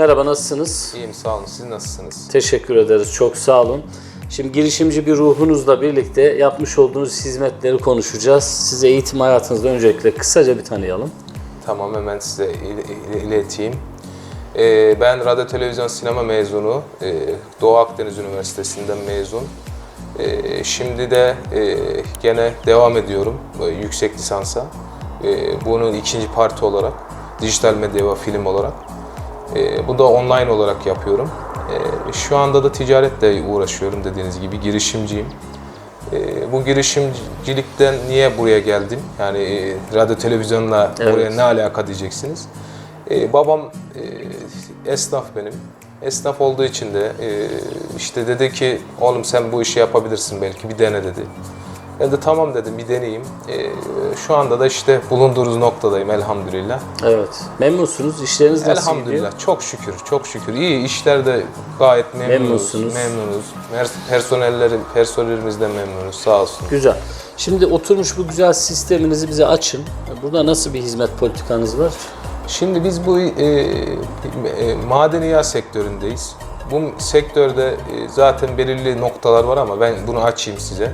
Merhaba nasılsınız? İyiyim sağ olun. Siz nasılsınız? Teşekkür ederiz. Çok sağ olun. Şimdi girişimci bir ruhunuzla birlikte yapmış olduğunuz hizmetleri konuşacağız. Size eğitim hayatınızda öncelikle kısaca bir tanıyalım. Tamam hemen size il- il- ileteyim. Ee, ben radyo televizyon sinema mezunu. Ee, Doğu Akdeniz Üniversitesi'nden mezun. Ee, şimdi de e, gene devam ediyorum e, yüksek lisansa. Ee, bunun ikinci parti olarak, dijital medya ve film olarak. Ee, bu da online olarak yapıyorum. Ee, şu anda da ticaretle uğraşıyorum dediğiniz gibi girişimciyim. Ee, bu girişimcilikten niye buraya geldim? Yani e, radyo televizyonla Evet. buraya ne alaka diyeceksiniz. Ee, babam e, esnaf benim. Esnaf olduğu için de e, işte dedi ki oğlum sen bu işi yapabilirsin belki bir dene dedi. Ben de tamam dedim bir deneyeyim. Ee, şu anda da işte bulunduğumuz noktadayım elhamdülillah. Evet. Memnunsunuz. İşleriniz nasıl gidiyor? Elhamdülillah çok şükür çok şükür iyi işler de gayet memnunuz. Memnunsunuz. Memnunuz. Personelleri personelimizden memnunuz sağ olsun. Güzel. Şimdi oturmuş bu güzel sisteminizi bize açın. Burada nasıl bir hizmet politikanız var? Şimdi biz bu e, e, madeniyat sektöründeyiz. Bu sektörde e, zaten belirli noktalar var ama ben bunu açayım size.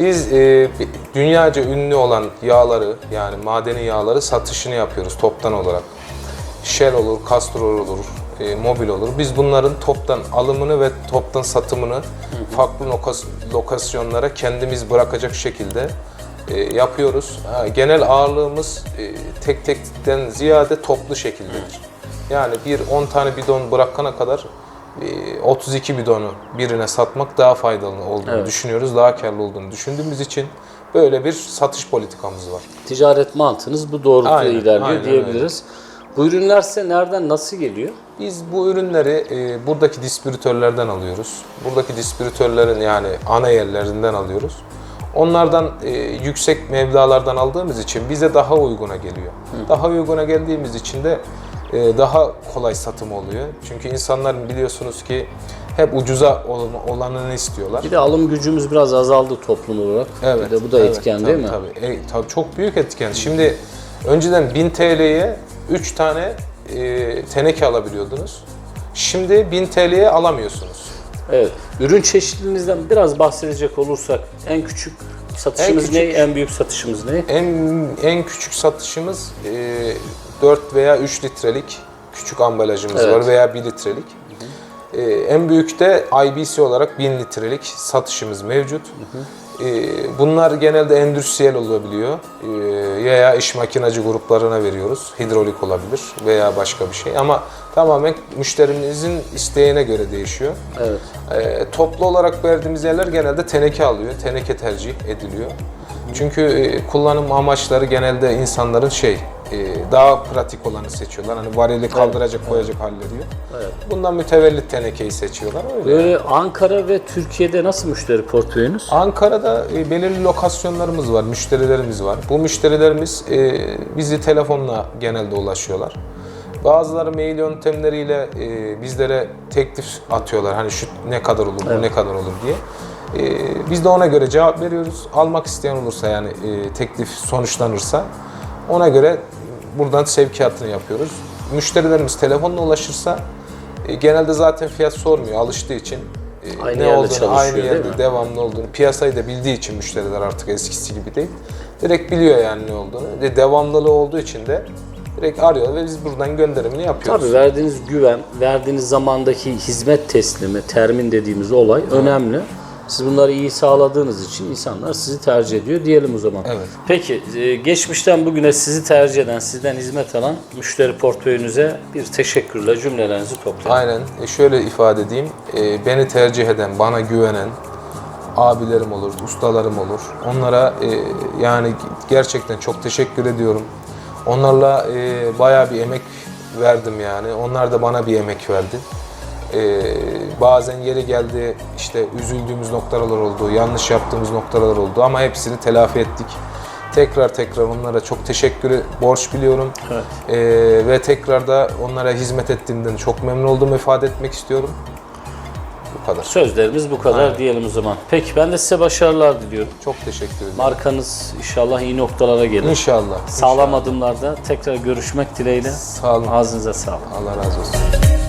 Biz e, dünyaca ünlü olan yağları yani madeni yağları satışını yapıyoruz toptan olarak. Shell olur, Castrol olur, e, Mobil olur. Biz bunların toptan alımını ve toptan satımını farklı lokas- lokasyonlara kendimiz bırakacak şekilde e, yapıyoruz. Ha, genel ağırlığımız e, tek tekten ziyade toplu şekildedir. Yani bir 10 tane bidon bırakana kadar 32 bidonu birine satmak daha faydalı olduğunu Evet. düşünüyoruz. Daha karlı olduğunu düşündüğümüz için böyle bir satış politikamız var. Ticaret mantığınız bu doğrultuda Aynen, ilerliyor aynen diyebiliriz. Bu ürünler size nereden nasıl geliyor? Biz bu ürünleri e, buradaki distribütörlerden alıyoruz. Buradaki distribütörlerin yani ana yerlerinden alıyoruz. Onlardan e, yüksek mevlalardan aldığımız için bize daha uyguna geliyor. Daha uyguna geldiğimiz için de daha kolay satım oluyor. Çünkü insanlar biliyorsunuz ki hep ucuza ol- olanını istiyorlar. Bir de alım gücümüz biraz azaldı toplum olarak. Bir de bu da evet, etken tabii, değil mi? Tabii, E, tabii çok büyük etken. Şimdi önceden 1000 TL'ye 3 tane e, teneke alabiliyordunuz. Şimdi 1000 TL'ye alamıyorsunuz. Evet. Ürün çeşitliliğinizden biraz bahsedecek olursak en küçük satışımız En küçük- ne? En büyük satışımız ne? En en küçük satışımız e, 4 veya 3 litrelik küçük ambalajımız Evet. var veya 1 litrelik. E, en büyük de IBC olarak 1000 litrelik satışımız mevcut. E, bunlar genelde endüstriyel olabiliyor. E, veya iş makinacı gruplarına veriyoruz. Hidrolik olabilir veya başka bir şey ama tamamen müşterimizin isteğine göre değişiyor. Evet. E, toplu olarak verdiğimiz yerler genelde teneke alıyor. Teneke tercih ediliyor. Çünkü e, kullanım amaçları genelde insanların şey e, daha pratik olanı seçiyorlar. Hani varili kaldıracak koyacak halleri yok. Evet. Bundan mütevellit tenekeyi seçiyorlar. Öyle. Böyle Ankara ve Türkiye'de nasıl müşteri portföyünüz? Ankara'da e, belirli lokasyonlarımız var, müşterilerimiz var. Bu müşterilerimiz e, bizi telefonla genelde ulaşıyorlar. Bazıları mail yöntemleriyle e, bizlere teklif atıyorlar. Hani şu ne kadar olur, bu ne kadar olur diye. E, biz de ona göre cevap veriyoruz. Almak isteyen olursa yani e, teklif sonuçlanırsa ona göre buradan sevkiyatını yapıyoruz. Müşterilerimiz telefonla ulaşırsa e, genelde zaten fiyat sormuyor alıştığı için. e, Aynı ne yerde olduğunu, çalışıyor, aynı değil yerde mi? devamlı olduğunu, piyasayı da bildiği için müşteriler artık eskisi gibi değil. Direkt biliyor yani ne olduğunu. Ve devamlılığı olduğu için de direkt arıyor ve biz buradan gönderimini yapıyoruz. Tabii verdiğiniz güven, verdiğiniz zamandaki hizmet teslimi, termin dediğimiz olay önemli. Siz bunları iyi sağladığınız için insanlar sizi tercih ediyor diyelim o zaman. Evet. Peki e, geçmişten bugüne sizi tercih eden, sizden hizmet alan müşteri portföyünüze bir teşekkürle cümlelerinizi toplayın. Aynen. E, şöyle ifade edeyim. E, beni tercih eden, bana güvenen abilerim olur, ustalarım olur. Onlara e, yani gerçekten çok teşekkür ediyorum. Onlarla e, bayağı bir emek verdim yani. Onlar da bana bir emek verdi. E, bazen yeri geldi işte üzüldüğümüz noktalar oldu, yanlış yaptığımız noktalar oldu ama hepsini telafi ettik. Tekrar tekrar onlara çok teşekkürü borç biliyorum. Evet. Ee, ve tekrar da onlara hizmet ettiğimden çok memnun olduğumu ifade etmek istiyorum. Bu kadar. Sözlerimiz bu kadar diyelim o zaman. Peki ben de size başarılar diliyorum. Çok teşekkür ederim. Markanız inşallah iyi noktalara gelir. İnşallah. Sağlam adımlarda tekrar görüşmek dileğiyle. Sağ olun. Ağzınıza sağlık. Allah razı olsun.